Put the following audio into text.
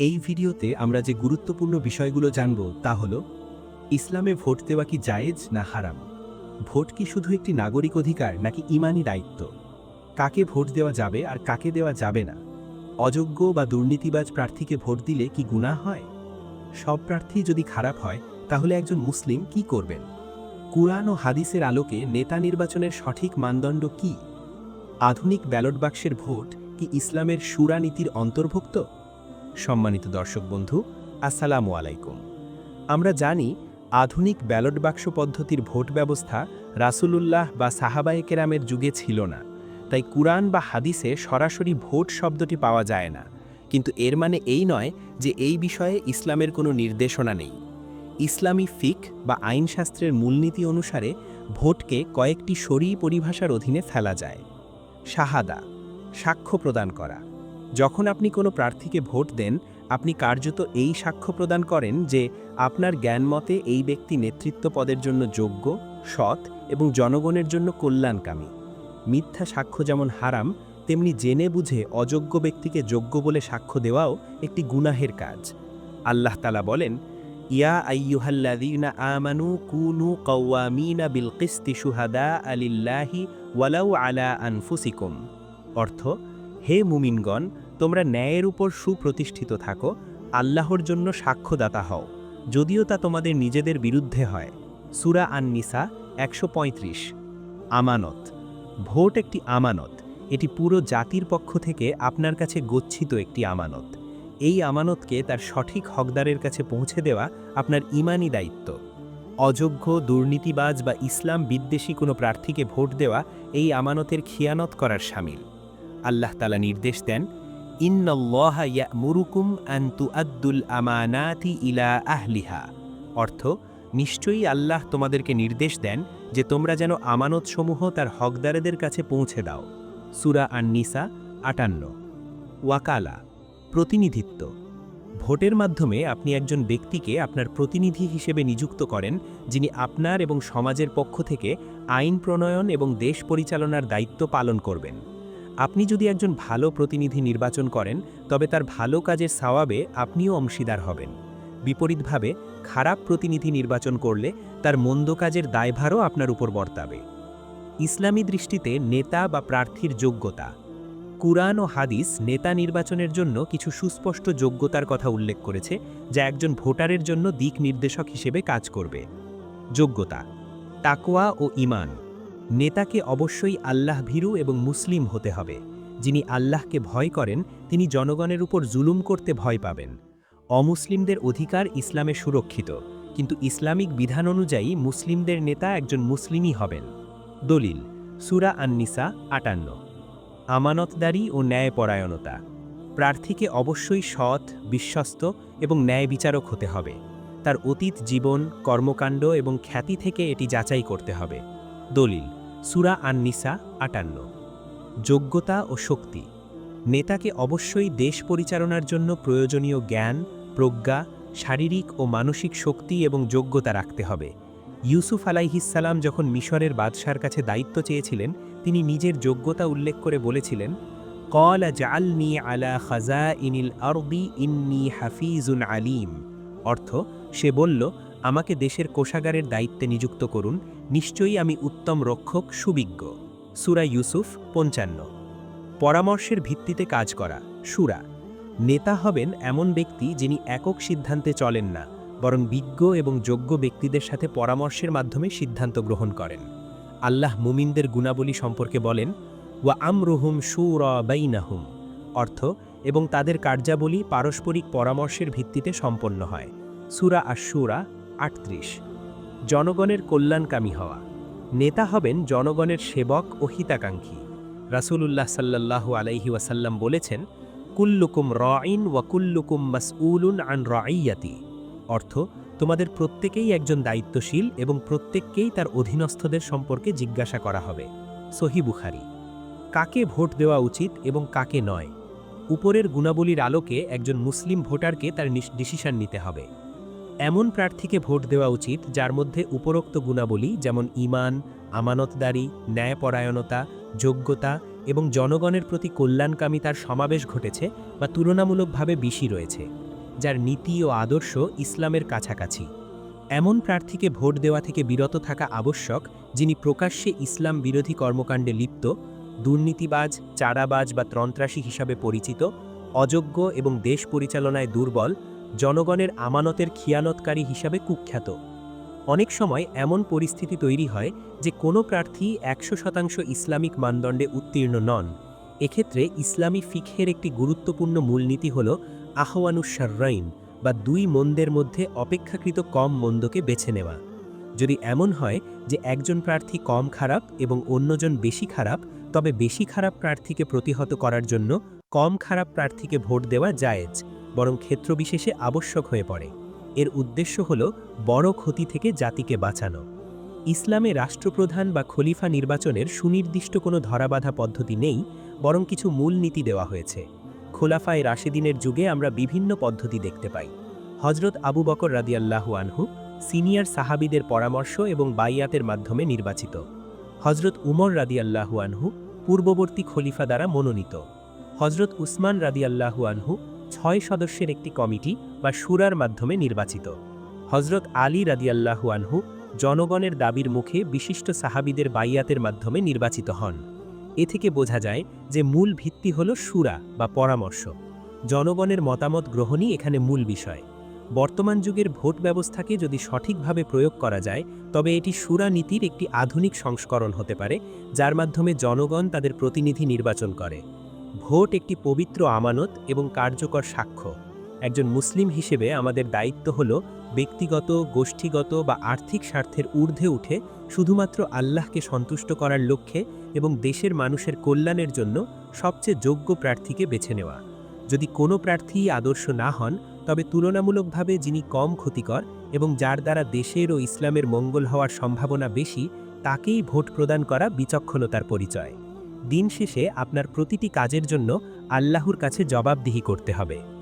এই ভিডিওতে আমরা যে গুরুত্বপূর্ণ বিষয়গুলো জানব তা হল, ইসলামে ভোট দেওয়া কি জায়েজ না হারাম? ভোট কি শুধু একটি নাগরিক অধিকার নাকি ইমানি দায়িত্ব? কাকে ভোট দেওয়া যাবে আর কাকে দেওয়া যাবে না? অযোগ্য বা দুর্নীতিবাজ প্রার্থীকে ভোট দিলে কি গুনাহ হয়? সব প্রার্থী যদি খারাপ হয়, তাহলে একজন মুসলিম কি করবেন? কুরআন ও হাদিসের আলোকে নেতা নির্বাচনের সঠিক মানদণ্ড কি? আধুনিক ব্যালট বাক্সের ভোট কি ইসলামের সুরানীতির অন্তর্ভুক্ত? সম্মানিত দর্শক বন্ধু, আসসালামু আলাইকুম। আমরা জানি আধুনিক ব্যালট বাক্স পদ্ধতির ভোট ব্যবস্থা রাসূলুল্লাহ বা সাহাবায়ে কেরামের যুগে ছিল না। তাই কুরআন বা হাদিসে সরাসরি ভোট শব্দটি পাওয়া যায় না। কিন্তু এর মানে এই নয় যে এই বিষয়ে ইসলামের কোনো নির্দেশনা নেই। ইসলামী ফিক বা আইনশাস্ত্রের মূলনীতি অনুসারে ভোটকে কয়েকটি শরী পরিভাষার অধীনে ফেলা যায়। শাহাদা, সাক্ষ্য প্রদান করা। যখন আপনি কোনো প্রার্থীকে ভোট দেন, আপনি কার্যত এই সাক্ষ্য প্রদান করেন যে আপনার জ্ঞানমতে এই ব্যক্তি নেতৃত্ব পদের জন্য যোগ্য, সৎ এবং জনগণের জন্য কল্যাণকামী। মিথ্যা সাক্ষ্য যেমন হারাম, তেমনি জেনে বুঝে অযোগ্য ব্যক্তিকে যোগ্য বলে সাক্ষ্য দেওয়াও একটি গুনাহের কাজ। আল্লাহ তালা বলেন, ইয়া আইয়ুহাল্লাযীনা আমানু কুনু কওয়ামিনা বিল কিসতি শুহাদা আলিল্লাহি ওয়ালাউ আলা আনফুসিকুম। অর্থ হে মুমিনগণ, তোমরা ন্যায়ের উপর সুপ্রতিষ্ঠিত থাকো, আল্লাহর জন্য সাক্ষ্যদাতা হও, যদিও তা তোমাদের নিজেদের বিরুদ্ধে হয়। সুরা আন নিসা একশো আমানত। ভোট একটি আমানত। এটি পুরো জাতির পক্ষ থেকে আপনার কাছে গচ্ছিত একটি আমানত। এই আমানতকে তার সঠিক হকদারের কাছে পৌঁছে দেওয়া আপনার ইমানি দায়িত্ব। অযোগ্য, দুর্নীতিবাজ বা ইসলাম বিদ্বেষী কোনো প্রার্থীকে ভোট দেওয়া এই আমানতের খিয়ানত করার সামিল। আল্লাহ তালা নির্দেশ দেন, ইন্নল্লাহা মুরুকুম আন্তু আদ্দুল আমানাতি ইলা আহলিহা। অর্থ, নিশ্চয়ই আল্লাহ তোমাদেরকে নির্দেশ দেন যে তোমরা যেন আমানতসমূহ তার হকদারেদের কাছে পৌঁছে দাও। সুরা আন নিসা আটান্ন। ওয়াকালা, প্রতিনিধিত্ব। ভোটের মাধ্যমে আপনি একজন ব্যক্তিকে আপনার প্রতিনিধি হিসেবে নিযুক্ত করেন, যিনি আপনার এবং সমাজের পক্ষ থেকে আইন প্রণয়ন এবং দেশ পরিচালনার দায়িত্ব পালন করবেন। আপনি যদি একজন ভালো প্রতিনিধি নির্বাচন করেন, তবে তার ভালো কাজের সাওয়াবে আপনিও অংশীদার হবেন। বিপরীতভাবে, খারাপ প্রতিনিধি নির্বাচন করলে তার মন্দ কাজের দায়ভারও আপনার উপর বর্তাবে। ইসলামী দৃষ্টিতে নেতা বা প্রার্থীর যোগ্যতা। কুরআন ও হাদিস নেতা নির্বাচনের জন্য কিছু সুস্পষ্ট যোগ্যতার কথা উল্লেখ করেছে, যা একজন ভোটারের জন্য দিক নির্দেশক হিসেবে কাজ করবে। যোগ্যতা, তাকওয়া ও ইমান নেতাকে অবশ্যই আল্লাহ ভীরু এবং মুসলিম হতে হবে। যিনি আল্লাহকে ভয় করেন, তিনি জনগণের উপর জুলুম করতে ভয় পাবেন। অমুসলিমদের অধিকার ইসলামে সুরক্ষিত, কিন্তু ইসলামিক বিধান অনুযায়ী মুসলিমদের নেতা একজন মুসলিমই হবেন। দলিল, সুরা আন্নিসা, আটান্ন। আমানতদারি ও ন্যায়পরায়ণতা। প্রার্থীকে অবশ্যই সৎ, বিশ্বস্ত এবং ন্যায় বিচারক হতে হবে। তার অতীত জীবন, কর্মকাণ্ড এবং খ্যাতি থেকে এটি যাচাই করতে হবে। দলিল সুরা আন্নিসা আটান্ন। যোগ্যতা ও শক্তি। নেতাকে অবশ্যই দেশ পরিচালনার জন্য প্রয়োজনীয় জ্ঞান, প্রজ্ঞা, শারীরিক ও মানসিক শক্তি এবং যোগ্যতা রাখতে হবে। ইউসুফ আলাইহিসাল্লাম যখন মিশরের বাদশার কাছে দায়িত্ব চেয়েছিলেন, তিনি নিজের যোগ্যতা উল্লেখ করে বলেছিলেন, কল জালনি আলা খাজা ইনিল আরবি ইন্নি হাফিজুন আলিম। অর্থ, সে বলল, আমাকে দেশের কোষাগারের দায়িত্বে নিযুক্ত করুন নিশ্চয়ই আমি উত্তম রক্ষক, সুবিজ্ঞ। সুরা ইউসুফ, পঞ্চান্ন। পরামর্শের ভিত্তিতে কাজ করা। সুরা। নেতা হবেন এমন ব্যক্তি যিনি একক সিদ্ধান্তে চলেন না, বরং বিজ্ঞ এবং যোগ্য ব্যক্তিদের সাথে পরামর্শের মাধ্যমে সিদ্ধান্ত গ্রহণ করেন। আল্লাহ মুমিনদের গুণাবলী সম্পর্কে বলেন, ওয়া আমরুহুম সুর বাইনাহুম অর্থ, এবং তাদের কার্যাবলী পারস্পরিক পরামর্শের ভিত্তিতে সম্পন্ন হয়। সুরা আশুরা আটত্রিশ। জনগণের কল্যাণকামী হওয়া। নেতা হবেন জনগণের সেবক ও হিতাকাঙ্ক্ষী। রাসূলুল্লাহ সাল্লাল্লাহু আলাইহি ওয়াসাল্লাম বলেছেন, কুল্লুকুম রঈন ওয়া কুল্লুকুম মাসউলুন আন রাইয়াতি অর্থ, তোমাদের প্রত্যেকেই একজন দায়িত্বশীল এবং প্রত্যেককেই তার অধীনস্থদের সম্পর্কে জিজ্ঞাসা করা হবে। সহি বুখারি। কাকে ভোট দেওয়া উচিত এবং কাকে নয়? উপরের গুণাবলীর আলোকে একজন মুসলিম ভোটারকে তার ডিসিশন নিতে হবে। এমন প্রার্থীকে ভোট দেওয়া উচিত যার মধ্যে উপরোক্ত গুণাবলী যেমন ইমান আমানতদারি, ন্যায়পরায়ণতা, যোগ্যতা এবং জনগণের প্রতি কল্যাণকামী তার সমাবেশ ঘটেছে বা তুলনামূলকভাবে বেশি রয়েছে, যার নীতি ও আদর্শ ইসলামের কাছাকাছি। এমন প্রার্থীকে ভোট দেওয়া থেকে বিরত থাকা আবশ্যক যিনি প্রকাশ্যে ইসলাম বিরোধী কর্মকাণ্ডে লিপ্ত, দুর্নীতিবাজ, চারাবাজ বা ত্রন্ত্রাসী হিসাবে পরিচিত, অযোগ্য এবং দেশ পরিচালনায় দুর্বল জনগণের আমানতের খিয়ানতকারী হিসাবে কুখ্যাত। অনেক সময় এমন পরিস্থিতি তৈরি হয় যে কোনো প্রার্থী একশো শতাংশ ইসলামিক মানদণ্ডে উত্তীর্ণ নন। এক্ষেত্রে ইসলামী ফিকহের একটি গুরুত্বপূর্ণ মূলনীতি হল আহওয়ানুসার্রাইন বা দুই মন্দের মধ্যে অপেক্ষাকৃত কম মন্দকে বেছে নেওয়া। যদি এমন হয় যে একজন প্রার্থী কম খারাপ এবং অন্যজন বেশি খারাপ, তবে বেশি খারাপ প্রার্থীকে প্রতিহত করার জন্য কম খারাপ প্রার্থীকে ভোট দেওয়া জায়েজ। বরং ক্ষেত্রবিশেষে আবশ্যক হয়ে পড়ে। এর উদ্দেশ্য হল বড় ক্ষতি থেকে জাতিকে বাঁচানো। ইসলামে রাষ্ট্রপ্রধান বা খলিফা নির্বাচনের সুনির্দিষ্ট কোনো ধরাবাধা পদ্ধতি নেই, বরং কিছু মূল নীতি দেওয়া হয়েছে। খোলাফায় রাশেদিনের যুগে আমরা বিভিন্ন পদ্ধতি দেখতে পাই। হজরত আবু বকর রাদিয়াল্লাহু আনহু সিনিয়র সাহাবিদের পরামর্শ এবং বাইয়াতের মাধ্যমে নির্বাচিত। হজরত উমর রাদিয়াল্লাহু আনহু পূর্ববর্তী খলিফা দ্বারা মনোনীত। হজরত উসমান রাদিয়াল্লাহু আনহু ছয় সদস্যের একটি কমিটি বা সুরার মাধ্যমে নির্বাচিত। হজরত আলী রাদিয়াল্লাহু আনহু জনগণের দাবির মুখে বিশিষ্ট সাহাবিদের বাইয়াতের মাধ্যমে নির্বাচিত হন। এ থেকে বোঝা যায় যে মূল ভিত্তি হল সুরা বা পরামর্শ। জনগণের মতামত গ্রহণই এখানে মূল বিষয়। বর্তমান যুগের ভোট ব্যবস্থাকে যদি সঠিকভাবে প্রয়োগ করা যায়, তবে এটি সুরা নীতির একটি আধুনিক সংস্করণ হতে পারে, যার মাধ্যমে জনগণ তাদের প্রতিনিধি নির্বাচন করে। ভোট একটি পবিত্র আমানত এবং কার্যকর সাক্ষ্য। একজন মুসলিম হিসেবে আমাদের দায়িত্ব হল ব্যক্তিগত, গোষ্ঠীগত বা আর্থিক স্বার্থের ঊর্ধ্বে উঠে শুধুমাত্র আল্লাহকে সন্তুষ্ট করার লক্ষ্যে এবং দেশের মানুষের কল্যাণের জন্য সবচেয়ে যোগ্য প্রার্থীকে বেছে নেওয়া। যদি কোনো প্রার্থী আদর্শ না হন, তবে তুলনামূলকভাবে যিনি কম ক্ষতিকর এবং যার দ্বারা দেশের ও ইসলামের মঙ্গল হওয়ার সম্ভাবনা বেশি, তাকেই ভোট প্রদান করা বিচক্ষণতার পরিচয়। দিন শেষে আপনার প্রতিটি কাজের জন্য আল্লাহর কাছে জবাবদিহি করতে হবে।